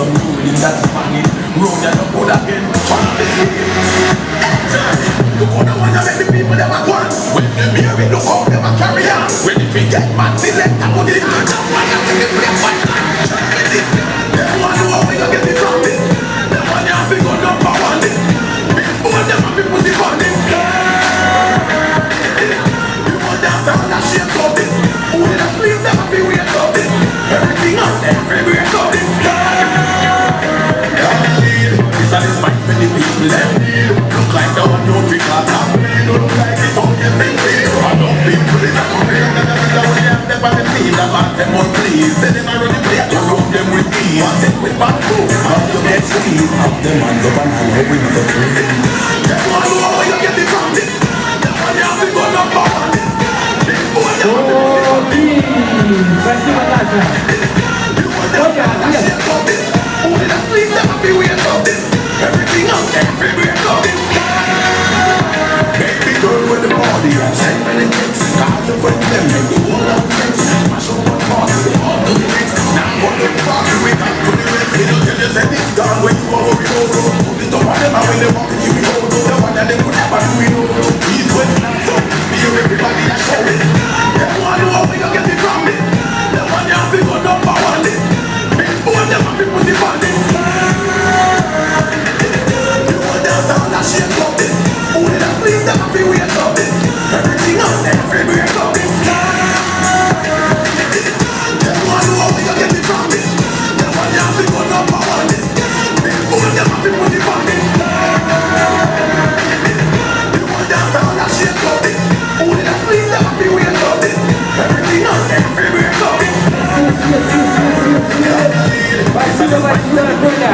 some ruling that's funny. Road that again. Up the city. You gonna wanna make the people a go on. When them hear it, look how them a carry on. When if we get mad, select a put it. That's why I take it Say them around the place around them with me I said with my crew Up the best man up and hang up with the free That one who are you get it from this That one you have to go no power on this Big boy you have to go no power on this Festival Naja You want to with the body and send me the kicks Call your friend them lot of sense Mash up one party, they all do the mix Now party we got They don't you say this gone when you are road Put it up on them and when they walk it you know The one that they could never do you know He's with so be everybody a show it Спасибо, спасибо, дорогой